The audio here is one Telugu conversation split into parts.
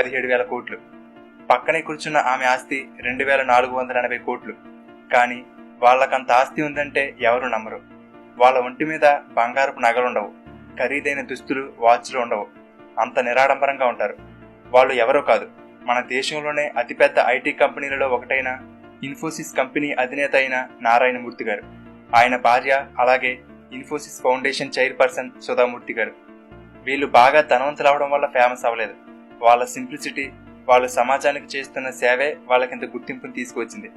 పదిహేడు వేల కోట్లు. పక్కనే కూర్చున్న ఆమె ఆస్తి రెండు వేల నాలుగు వందల ఎనభై కోట్లు. కానీ వాళ్ళకంత ఆస్తి ఉందంటే ఎవరు నమ్మరు. వాళ్ళ ఒంటి మీద బంగారపు నగలుండవు ఖరీదైన దుస్తులు వాచ్లు ఉండవు. అంత నిరాడంబరంగా ఉంటారు. వాళ్ళు ఎవరో కాదు. మన దేశంలోనే అతిపెద్ద ఐటీ కంపెనీలలో ఒకటైన ఇన్ఫోసిస్ కంపెనీ అధినేత అయిన నారాయణమూర్తి గారు. ఆయన భార్య అలాగే ఇన్ఫోసిస్ ఫౌండేషన్ చైర్పర్సన్ సుధామూర్తి గారు. వీళ్ళు బాగా ధనవంతులు అవడం వల్ల ఫేమస్ అవ్వలేదు. వాళ్ళ సింప్లిసిటీ వాళ్ళు సమాజానికి చేస్తున్న సేవే వాళ్ళకింత గుర్తింపుని తీసుకువచ్చింది.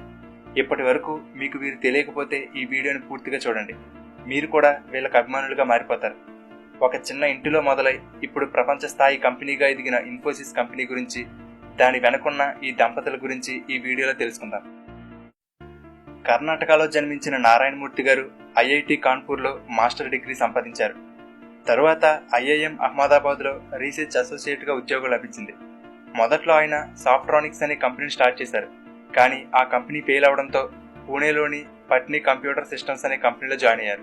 ఇప్పటి వరకు మీకు వీరు తెలియకపోతే ఈ వీడియోని పూర్తిగా చూడండి. మీరు కూడా వీళ్ళకి అభిమానులుగా మారిపోతారు. ఒక చిన్న ఇంటిలో మొదలై ఇప్పుడు ప్రపంచ స్థాయి కంపెనీగా ఎదిగిన ఇన్ఫోసిస్ కంపెనీ గురించి దాని వెనుకున్న ఈ దంపతుల గురించి ఈ వీడియోలో తెలుసుకుందాం. కర్ణాటకలో జన్మించిన నారాయణమూర్తి గారు ఐఐటి కాన్పూర్లో మాస్టర్ డిగ్రీ సంపాదించారు. తరువాత ఐఐఎం అహ్మదాబాద్లో రీసెర్చ్ అసోసియేట్గా ఉద్యోగం లభించింది. మొదట్లో ఆయన సాఫ్ట్రానిక్స్ అనే కంపెనీని స్టార్ట్ చేశారు. కానీ ఆ కంపెనీ ఫెయిల్ అవడంతో పూణేలోని పట్నీ కంప్యూటర్ సిస్టమ్స్ అనే కంపెనీలో జాయిన్ అయ్యారు.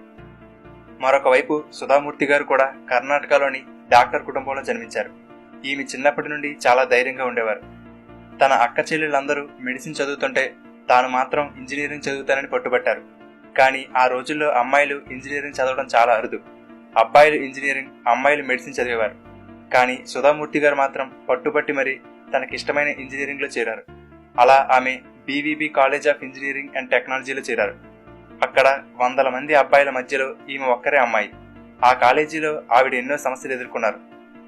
మరొక వైపు సుధామూర్తి గారు కూడా కర్ణాటకలోని డాక్టర్ కుటుంబంలో జన్మించారు. ఈమె చిన్నప్పటి నుండి చాలా ధైర్యంగా ఉండేవారు. తన అక్క చెల్లెళ్ళందరూ మెడిసిన్ చదువుతుంటే తాను మాత్రం ఇంజనీరింగ్ చదువుతానని పట్టుబట్టారు. కానీ ఆ రోజుల్లో అమ్మాయిలు ఇంజనీరింగ్ చదవడం చాలా అరుదు. అబ్బాయిలు ఇంజనీరింగ్ అమ్మాయిలు మెడిసిన్ చదివేవారు. కానీ సుధామూర్తి గారు మాత్రం పట్టుబట్టి మరి తనకిష్టమైన ఇంజనీరింగ్లో చేరారు. అలా ఆమె BVB college of engineering and టెక్నాలజీలో చేరారు. అక్కడ వందల మంది అబ్బాయిల మధ్యలో ఈమె ఒక్కరే అమ్మాయి. ఆ కాలేజీలో ఆవిడ ఎన్నో సమస్యలు ఎదుర్కొన్నారు.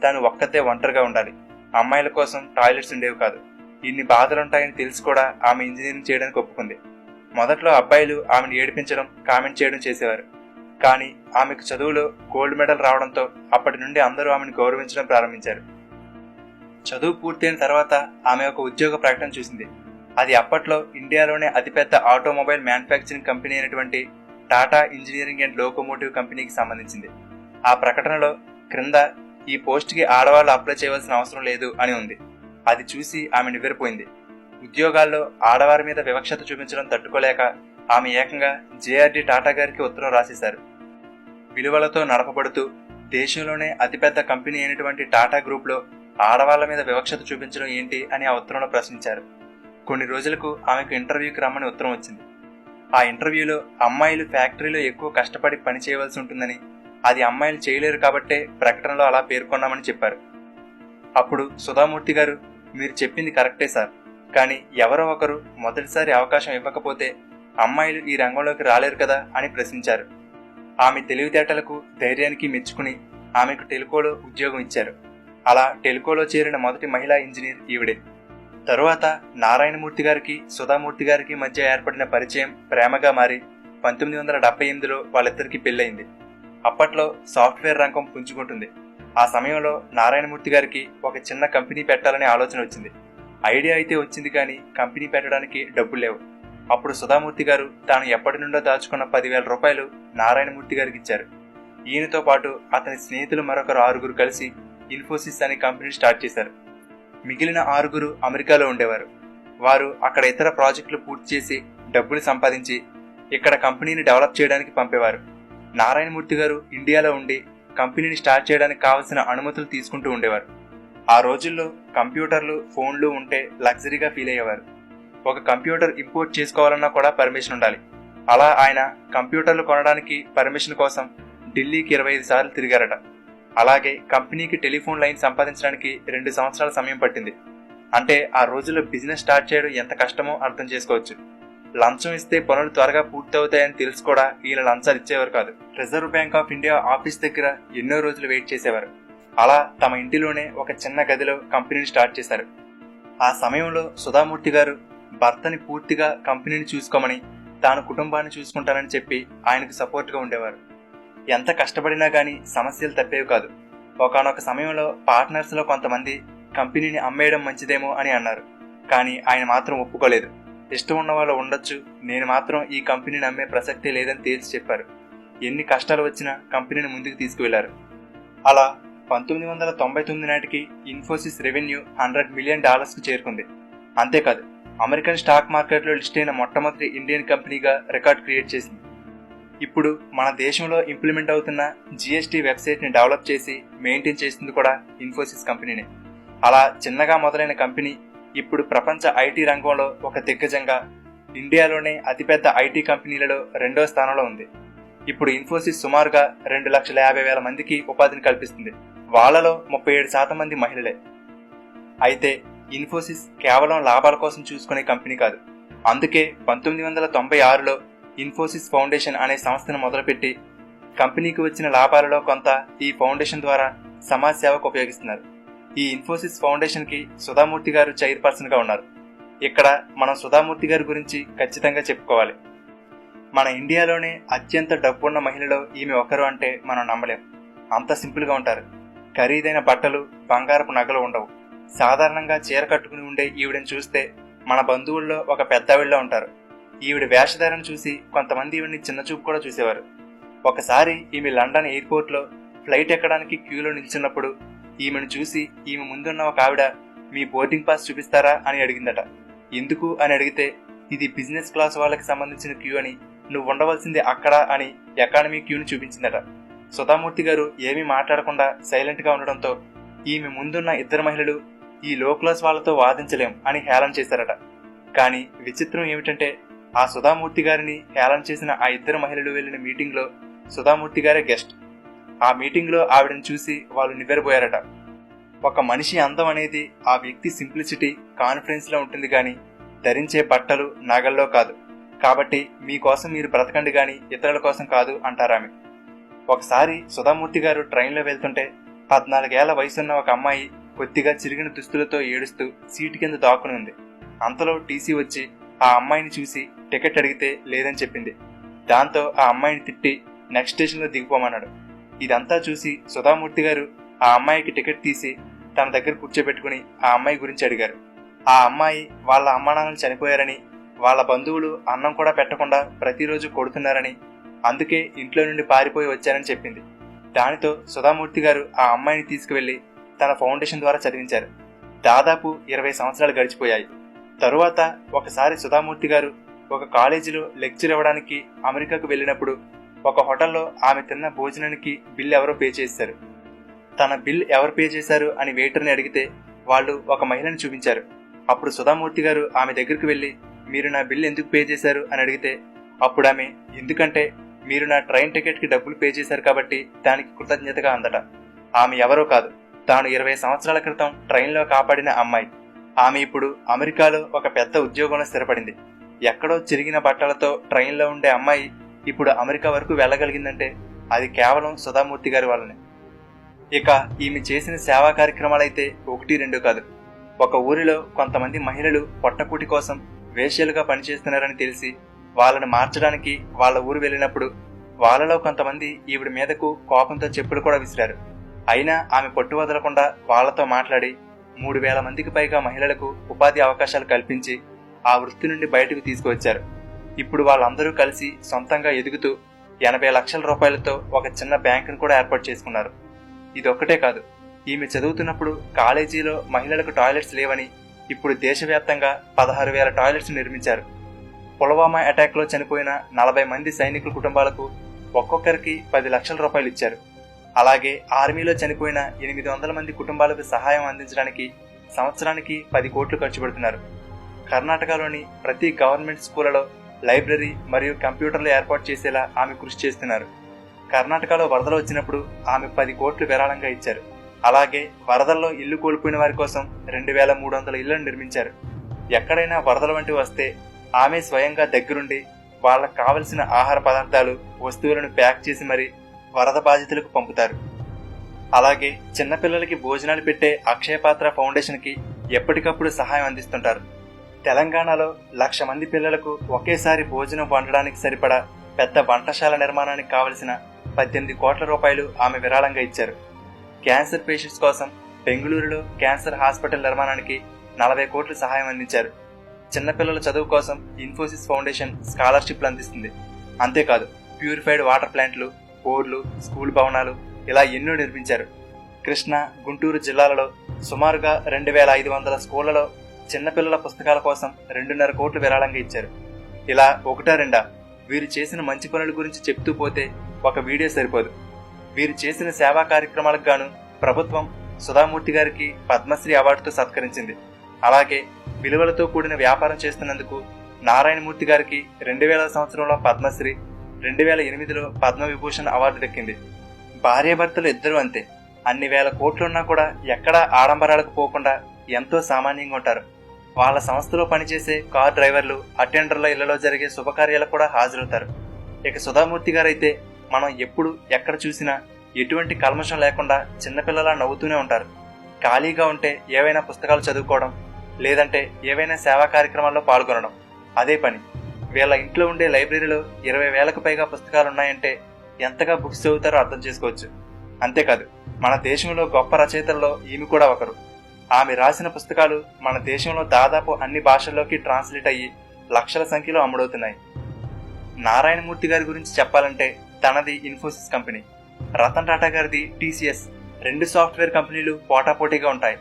తాను ఒక్కతే ఒంటరిగా ఉండాలి. అమ్మాయిల కోసం టాయిలెట్స్ ఉండేవి కాదు. ఇన్ని బాధలుంటాయని తెలిసి కూడా ఆమె ఇంజనీరింగ్ చేయడానికి ఒప్పుకుంది. మొదట్లో అబ్బాయిలు ఆమెను ఏడిపించడం కామెంట్ చేయడం చేసేవారు. కానీ ఆమెకు చదువులో గోల్డ్ మెడల్ రావడంతో అప్పటి నుండి అందరూ ఆమెను గౌరవించడం ప్రారంభించారు. చదువు పూర్తయిన తర్వాత ఆమె ఒక ఉద్యోగ ప్రకటన చూసింది. అది అప్పట్లో ఇండియాలోనే అతిపెద్ద ఆటోమొబైల్ మ్యానుఫ్యాక్చరింగ్ కంపెనీ అయినటువంటి టాటా ఇంజనీరింగ్ అండ్ లోకోమోటివ్ కంపెనీకి సంబంధించింది. ఆ ప్రకటనలో క్రింద ఈ పోస్ట్కి ఆడవాళ్ళు అప్లై చేయవలసిన అవసరం లేదు అని ఉంది. అది చూసి ఆమె నివ్వెరిపోయింది. ఉద్యోగాల్లో ఆడవారి మీద వివక్షత చూపించడం తట్టుకోలేక ఆమె ఏకంగా జేఆర్డి టాటా గారికి ఉత్తరం రాసేశారు. విలువలతో నడపబడుతూ దేశంలోనే అతిపెద్ద కంపెనీ అయినటువంటి టాటా గ్రూప్లో ఆడవాళ్ళ మీద వివక్షత చూపించడం ఏంటి అని ఆ ఉత్తరంలో ప్రశ్నించారు. కొన్ని రోజులకు ఆమెకు ఇంటర్వ్యూకి రమ్మని ఉత్తరం వచ్చింది. ఆ ఇంటర్వ్యూలో అమ్మాయిలు ఫ్యాక్టరీలో ఎక్కువ కష్టపడి పని చేయవలసి ఉంటుందని అది అమ్మాయిలు చేయలేరు కాబట్టే ప్రకటనలో అలా పేర్కొన్నామని చెప్పారు. అప్పుడు సుధామూర్తి గారు మీరు చెప్పింది కరెక్టే సార్. కానీ ఎవరో ఒకరు మొదటిసారి అవకాశం ఇవ్వకపోతే అమ్మాయిలు ఈ రంగంలోకి రాలేరు కదా? అని ప్రశ్నించారు. ఆమె తెలివితేటలకు ధైర్యానికి మెచ్చుకుని ఆమెకు టెలికోలో ఉద్యోగం ఇచ్చారు. అలా టెలికోలో చేరిన మొదటి మహిళా ఇంజనీర్ ఈవిడే. తరువాత నారాయణమూర్తి గారికి సుధామూర్తి గారికి మధ్య ఏర్పడిన పరిచయం ప్రేమగా మారి పంతొమ్మిది వందల డెబ్బై ఎనిమిదిలో వాళ్ళిద్దరికి పెళ్ళయింది. అప్పట్లో సాఫ్ట్వేర్ రంగం పుంజుకుంటుంది. ఆ సమయంలో నారాయణమూర్తి గారికి ఒక చిన్న కంపెనీ పెట్టాలనే ఆలోచన వచ్చింది. ఐడియా అయితే వచ్చింది కానీ కంపెనీ పెట్టడానికి డబ్బులు లేవు. అప్పుడు సుధామూర్తి గారు తాను ఎప్పటి నుండో దాచుకున్న పదివేల రూపాయలు నారాయణమూర్తి గారికి ఇచ్చారు. ఈయనతో పాటు అతని స్నేహితులు మరొకరు ఆరుగురు కలిసి ఇన్ఫోసిస్ అనే కంపెనీ స్టార్ట్ చేశారు. మిగిలిన ఆరుగురు అమెరికాలో ఉండేవారు. వారు అక్కడ ఇతర ప్రాజెక్టులు పూర్తి చేసి డబ్బులు సంపాదించి ఇక్కడ కంపెనీని డెవలప్ చేయడానికి పంపేవారు. నారాయణమూర్తి గారు ఇండియాలో ఉండి కంపెనీని స్టార్ట్ చేయడానికి కావలసిన అనుమతులు తీసుకుంటూ ఉండేవారు. ఆ రోజుల్లో కంప్యూటర్లు ఫోన్లు ఉంటే లగ్జరీగా ఫీల్ అయ్యేవారు. ఒక కంప్యూటర్ ఇంపోర్ట్ చేసుకోవాలన్నా కూడా పర్మిషన్ ఉండాలి. అలా ఆయన కంప్యూటర్లు కొనడానికి పర్మిషన్ కోసం ఢిల్లీకి ఇరవై ఐదు సార్లు తిరిగారట. అలాగే కంపెనీకి టెలిఫోన్ లైన్ సంపాదించడానికి రెండు సంవత్సరాల సమయం పట్టింది. అంటే ఆ రోజుల్లో బిజినెస్ స్టార్ట్ చేయడం ఎంత కష్టమో అర్థం చేసుకోవచ్చు. లంచం ఇస్తే పనులు త్వరగా పూర్తవుతాయని తెలుసు కూడా ఈయన లంచాలు ఇచ్చేవారు కాదు. Reserve bank of India office దగ్గర ఎన్నో రోజులు వెయిట్ చేసేవారు. అలా తమ ఇంటిలోనే ఒక చిన్న గదిలో కంపెనీని స్టార్ట్ చేశారు. ఆ సమయంలో సుధామూర్తి గారు భర్తని పూర్తిగా కంపెనీని చూసుకోమని తాను కుటుంబాన్ని చూసుకుంటానని చెప్పి ఆయనకు సపోర్ట్గా ఉండేవారు. ఎంత కష్టపడినా కానీ సమస్యలు తప్పేవి కాదు. ఒకనొక సమయంలో పార్ట్నర్స్లో కొంతమంది కంపెనీని అమ్మేయడం మంచిదేమో అని అన్నారు. కానీ ఆయన మాత్రం ఒప్పుకోలేదు. ఇష్టం ఉన్న వాళ్ళు ఉండొచ్చు నేను మాత్రం ఈ కంపెనీని అమ్మే ప్రసక్తే లేదని తేల్చి చెప్పారు. ఎన్ని కష్టాలు వచ్చినా కంపెనీని ముందుకు తీసుకువెళ్ళారు. అలా పంతొమ్మిది వందల తొంభై తొమ్మిది నాటికి ఇన్ఫోసిస్ రెవెన్యూ హండ్రెడ్ మిలియన్ డాలర్స్కు చేరుకుంది. అంతేకాదు అమెరికన్ స్టాక్ మార్కెట్లో లిస్ట్ అయిన మొట్టమొదటి ఇండియన్ కంపెనీగా రికార్డ్ క్రియేట్ చేసింది. ఇప్పుడు మన దేశంలో ఇంప్లిమెంట్ అవుతున్న జిఎస్టీ వెబ్సైట్ని డెవలప్ చేసి మెయింటైన్ చేసింది కూడా ఇన్ఫోసిస్ కంపెనీనే. అలా చిన్నగా మొదలైన కంపెనీ ఇప్పుడు ప్రపంచ ఐటీ రంగంలో ఒక దిగ్గజంగా ఇండియాలోనే అతిపెద్ద ఐటీ కంపెనీలలో రెండో స్థానంలో ఉంది. ఇప్పుడు ఇన్ఫోసిస్ సుమారుగా రెండు లక్షల యాభై వేల మందికి ఉపాధిని కల్పిస్తుంది. వాళ్ళలో ముప్పై ఏడు శాతం మంది మహిళలే. అయితే ఇన్ఫోసిస్ కేవలం లాభాల కోసం చూసుకునే కంపెనీ కాదు. అందుకే పంతొమ్మిది వందల తొంభై ఆరులో ఇన్ఫోసిస్ ఫౌండేషన్ అనే సంస్థను మొదలుపెట్టి కంపెనీకి వచ్చిన లాభాలలో కొంత ఈ ఫౌండేషన్ ద్వారా సమాజ్ సేవకు ఉపయోగిస్తున్నారు. ఈ ఇన్ఫోసిస్ ఫౌండేషన్కి సుధామూర్తి గారు చైర్పర్సన్గా ఉన్నారు. ఇక్కడ మనం సుధామూర్తి గారి గురించి ఖచ్చితంగా చెప్పుకోవాలి. మన ఇండియాలోనే అత్యంత డబ్బున్న మహిళలో ఈమె ఒకరు అంటే మనం నమ్మలేం. అంత సింపుల్గా ఉంటారు. ఖరీదైన బట్టలు బంగారపు నగలు ఉండవు. సాధారణంగా చీర కట్టుకుని ఉండే ఈవిడని చూస్తే మన బంధువుల్లో ఒక పెద్దవిళ్ళ ఉంటారు. ఈవిడ వేషధారను చూసి కొంతమంది చిన్న చిన్నచూపు కూడా చూసేవారు. ఒకసారి ఈమె లండన్ ఎయిర్పోర్ట్లో ఫ్లైట్ ఎక్కడానికి క్యూలో నిల్చున్నప్పుడు ఈమెను చూసి ఈమె ముందున్న ఒక ఆవిడ మీ బోర్డింగ్ పాస్ చూపిస్తారా? అని అడిగిందట. ఎందుకు? అని అడిగితే ఇది బిజినెస్ క్లాస్ వాళ్ళకి సంబంధించిన క్యూ అని నువ్వు ఉండవలసింది అక్కడ అని ఎకానమీ క్యూని చూపించిందట. సుధామూర్తి గారు ఏమీ మాట్లాడకుండా సైలెంట్గా ఉండడంతో ఈమె ముందున్న ఇద్దరు మహిళలు ఈ లో క్లాస్ వాళ్ళతో వాదించలేం అని హేళన చేశారట. కానీ విచిత్రం ఏమిటంటే ఆ సుధామూర్తి గారిని హేళన చేసిన ఆ ఇద్దరు మహిళలు వెళ్ళిన మీటింగ్లో సుధామూర్తి గారే గెస్ట్. ఆ మీటింగ్లో ఆవిడని చూసి వాళ్ళు నివ్వెరపోయారట ఒక మనిషి అందం అనేది ఆ వ్యక్తి సింప్లిసిటీ కాన్ఫిడెన్స్లో ఉంటుంది కానీ ధరించే బట్టలు నగల్లో కాదు. కాబట్టి మీకోసం మీరు బ్రతకండి గాని ఇతరుల కోసం కాదు అంటారామె. ఒకసారి సుధామూర్తి గారు ట్రైన్లో వెళ్తుంటే పద్నాలుగేళ్ళ వయసున్న ఒక అమ్మాయి కొద్దిగా చిరిగిన దుస్తులతో ఏడుస్తూ సీటు కింద దాక్కుని ఉంది. అంతలో టీసీ వచ్చి ఆ అమ్మాయిని చూసి టికెట్ అడిగితే లేదని చెప్పింది. దాంతో ఆ అమ్మాయిని తిట్టి నెక్స్ట్ స్టేషన్లో దిగిపోమన్నాడు. ఇదంతా చూసి సుధామూర్తి గారు ఆ అమ్మాయికి టికెట్ తీసి తన దగ్గర కూర్చోబెట్టుకుని ఆ అమ్మాయి గురించి అడిగారు. ఆ అమ్మాయి వాళ్ళ అమ్మానాన్నలు చనిపోయారని వాళ్ళ బంధువులు అన్నం కూడా పెట్టకుండా ప్రతిరోజు కొడుతున్నారని అందుకే ఇంట్లో నుండి పారిపోయి వచ్చారని చెప్పింది. దానితో సుధామూర్తి గారు ఆ అమ్మాయిని తీసుకువెళ్ళి తన ఫౌండేషన్ ద్వారా చదివించారు. దాదాపు ఇరవై సంవత్సరాలు గడిచిపోయాయి. తరువాత ఒకసారి సుధామూర్తి గారు ఒక కాలేజీలో లెక్చర్ ఇవ్వడానికి అమెరికాకు వెళ్ళినప్పుడు ఒక హోటల్లో ఆమె తిన్న భోజనానికి బిల్ ఎవరో పే చేశారు. తన బిల్ ఎవరు పే చేశారు అని వెయిటర్ని అడిగితే వాళ్ళు ఒక మహిళని చూపించారు. అప్పుడు సుధామూర్తి గారు ఆమె దగ్గరికి వెళ్ళి మీరు నా బిల్ ఎందుకు పే చేశారు? అని అడిగితే అప్పుడు ఆమె ఎందుకంటే మీరు నా ట్రైన్ టికెట్కి డబ్బులు పే చేశారు కాబట్టి దానికి కృతజ్ఞతగా అందట. ఆమె ఎవరో కాదు. తాను ఇరవై సంవత్సరాల క్రితం ట్రైన్లో కాపాడిన అమ్మాయి. ఆమె ఇప్పుడు అమెరికాలో ఒక పెద్ద ఉద్యోగంలో స్థిరపడింది. ఎక్కడో చిరిగిన బట్టలతో ట్రైన్లో ఉండే అమ్మాయి ఇప్పుడు అమెరికా వరకు వెళ్ళగలిగిందంటే అది కేవలం సుధామూర్తి గారి వల్లనే. ఇక ఈమె చేసిన సేవా కార్యక్రమాలైతే ఒకటి రెండు కాదు. ఒక ఊరిలో కొంతమంది మహిళలు పొట్టకూటి కోసం వేశ్యలుగా పనిచేస్తున్నారని తెలిసి వాళ్ళని మార్చడానికి వాళ్ళ ఊరు వెళ్ళినప్పుడు వాళ్ళలో కొంతమంది ఈవిడ మీదకు కోపంతో చెప్పులు కూడా విసిరారు. అయినా ఆమె పట్టు వదలకుండా వాళ్ళతో మాట్లాడి మూడు వేల మందికి పైగా మహిళలకు ఉపాధి అవకాశాలు కల్పించి ఆ వృత్తి నుండి బయటకు తీసుకువచ్చారు. ఇప్పుడు వాళ్ళందరూ కలిసి సొంతంగా ఎదుగుతూ ఎనభై లక్షల రూపాయలతో ఒక చిన్న బ్యాంకును కూడా ఏర్పాటు చేసుకున్నారు. ఇదొక్కటే కాదు ఈమె చదువుతున్నప్పుడు కాలేజీలో మహిళలకు టాయిలెట్స్ లేవని ఇప్పుడు దేశవ్యాప్తంగా పదహారు వేల టాయిలెట్స్ నిర్మించారు. పులవామా అటాక్లో చనిపోయిన నలభై మంది సైనికుల కుటుంబాలకు ఒక్కొక్కరికి పది లక్షల రూపాయలు ఇచ్చారు. అలాగే ఆర్మీలో చనిపోయిన ఎనిమిది వందల మంది కుటుంబాలకు సహాయం అందించడానికి సంవత్సరానికి పది కోట్లు ఖర్చు పెడుతున్నారు. కర్ణాటకలోని ప్రతి గవర్నమెంట్ స్కూళ్ళలో లైబ్రరీ మరియు కంప్యూటర్లు ఏర్పాటు చేసేలా ఆమె కృషి చేస్తున్నారు. కర్ణాటకలో వరదలు వచ్చినప్పుడు ఆమె పది కోట్లు విరాళంగా ఇచ్చారు. అలాగే వరదల్లో ఇల్లు కోల్పోయిన వారి కోసం రెండు వేల మూడు వందల ఇళ్ళను నిర్మించారు. ఎక్కడైనా వరదలు వంటివి వస్తే ఆమె స్వయంగా దగ్గరుండి వాళ్ళకు కావలసిన ఆహార పదార్థాలు వస్తువులను ప్యాక్ చేసి మరి వరద బాధితులకు పంపుతారు. అలాగే చిన్నపిల్లలకి భోజనాలు పెట్టే అక్షయపాత్ర ఫౌండేషన్కి ఎప్పటికప్పుడు సహాయం అందిస్తుంటారు. తెలంగాణలో లక్ష మంది పిల్లలకు ఒకేసారి భోజనం వండడానికి సరిపడా పెద్ద వంటశాల నిర్మాణానికి కావలసిన పద్దెనిమిది కోట్ల రూపాయలు ఆమె విరాళంగా ఇచ్చారు. క్యాన్సర్ పేషెంట్స్ కోసం బెంగళూరులో క్యాన్సర్ హాస్పిటల్ నిర్మాణానికి నలభై కోట్లు సహాయం అందించారు. చిన్నపిల్లల చదువు కోసం ఇన్ఫోసిస్ ఫౌండేషన్ స్కాలర్షిప్లు అందిస్తుంది. అంతేకాదు ప్యూరిఫైడ్ వాటర్ ప్లాంట్లు బోర్లు స్కూల్ భవనాలు ఇలా ఎన్నో నిర్మించారు. కృష్ణా గుంటూరు జిల్లాలలో సుమారుగా రెండు వేల ఐదు వందల స్కూళ్ళలో చిన్నపిల్లల పుస్తకాల కోసం రెండున్నర కోట్లు విరాళంగా ఇచ్చారు. ఇలా ఒకటా రెండా? వీరు చేసిన మంచి పనుల గురించి చెప్తూ పోతే ఒక వీడియో సరిపోదు. వీరు చేసిన సేవా కార్యక్రమాలకు గాను ప్రభుత్వం సుధామూర్తి గారికి పద్మశ్రీ అవార్డుతో సత్కరించింది. అలాగే విలువలతో కూడిన వ్యాపారం చేస్తున్నందుకు నారాయణమూర్తి గారికి రెండు వేల సంవత్సరంలో పద్మశ్రీ రెండు వేల ఎనిమిదిలో పద్మవిభూషణ్ అవార్డు దక్కింది. భార్యాభర్తలు ఇద్దరూ అంతే. అన్ని వేల కోట్లున్నా కూడా ఎక్కడా ఆడంబరాలకు పోకుండా ఎంతో సామాన్యంగా ఉంటారు. వాళ్ళ సంస్థలో పనిచేసే కార్ డ్రైవర్లు అటెండర్ల ఇళ్ళలో జరిగే శుభకార్యాలకు కూడా హాజరవుతారు. ఇక సుధామూర్తి గారైతే మనం ఎప్పుడు ఎక్కడ చూసినా ఎటువంటి కల్మషం లేకుండా చిన్నపిల్లలా నవ్వుతూనే ఉంటారు. ఖాళీగా ఉంటే ఏవైనా పుస్తకాలు చదువుకోవడం లేదంటే ఏవైనా సేవా కార్యక్రమాల్లో పాల్గొనడం అదే పని. వీళ్ళ ఇంట్లో ఉండే లైబ్రరీలో ఇరవై వేలకు పైగా పుస్తకాలు ఉన్నాయంటే ఎంతగా బుక్స్ చదువుతారో అర్థం చేసుకోవచ్చు. అంతేకాదు మన దేశంలో గొప్ప రచయితల్లో ఈమె కూడా ఒకరు. ఆమె రాసిన పుస్తకాలు మన దేశంలో దాదాపు అన్ని భాషల్లోకి ట్రాన్స్లేట్ అయ్యి లక్షల సంఖ్యలో అమ్ముడవుతున్నాయి. నారాయణమూర్తి గారి గురించి చెప్పాలంటే తనది ఇన్ఫోసిస్ కంపెనీ. రతన్ టాటా గారిది టీసీఎస్. రెండు సాఫ్ట్వేర్ కంపెనీలు పోటాపోటీగా ఉంటాయి.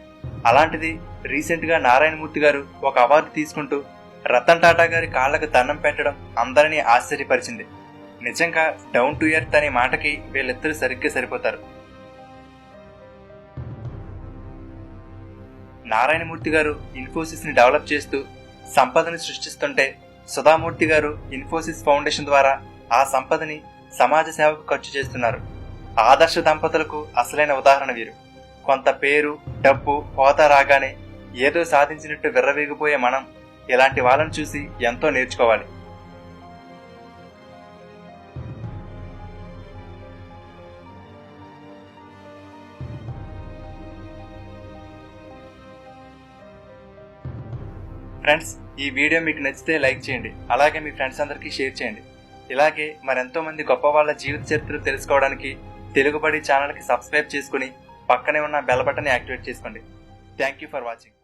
అలాంటిది రీసెంట్గా నారాయణమూర్తి గారు ఒక అవార్డు తీసుకుంటూ రతన్ టాటా గారి కాళ్ళకు దండం పెట్టడం అందరినీ ఆశ్చర్యపరిచింది. నిజంగా డౌన్ టు ఎర్త్ అనే మాటకి వీళ్ళిద్దరూ సరిగ్గా సరిపోతారు. నారాయణమూర్తి గారు ఇన్ఫోసిస్ని డెవలప్ చేస్తూ సంపదని సృష్టిస్తుంటే సుధామూర్తి గారు ఇన్ఫోసిస్ ఫౌండేషన్ ద్వారా ఆ సంపదని సమాజ సేవకు ఖర్చు చేస్తున్నారు. ఆదర్శ దంపతులకు అసలైన ఉదాహరణ వీరు. కొంత పేరు డబ్బు హోదా రాగానే ఏదో సాధించినట్టు విర్రవీగిపోయే మనం ఇలాంటి వాళ్ళని చూసి ఎంతో నేర్చుకోవాలి. ఫ్రెండ్స్ ఈ వీడియో మీకు నచ్చితే లైక్ చేయండి. అలాగే మీ ఫ్రెండ్స్ అందరికీ షేర్ చేయండి. ఇలాగే మరెంతో మంది గొప్ప వాళ్ళ జీవిత చరిత్ర తెలుసుకోవడానికి తెలుగుబడి ఛానల్కి సబ్స్క్రైబ్ చేసుకుని పక్కనే ఉన్న బెల్ బటన్ యాక్టివేట్ చేసుకోండి. Thank you for watching.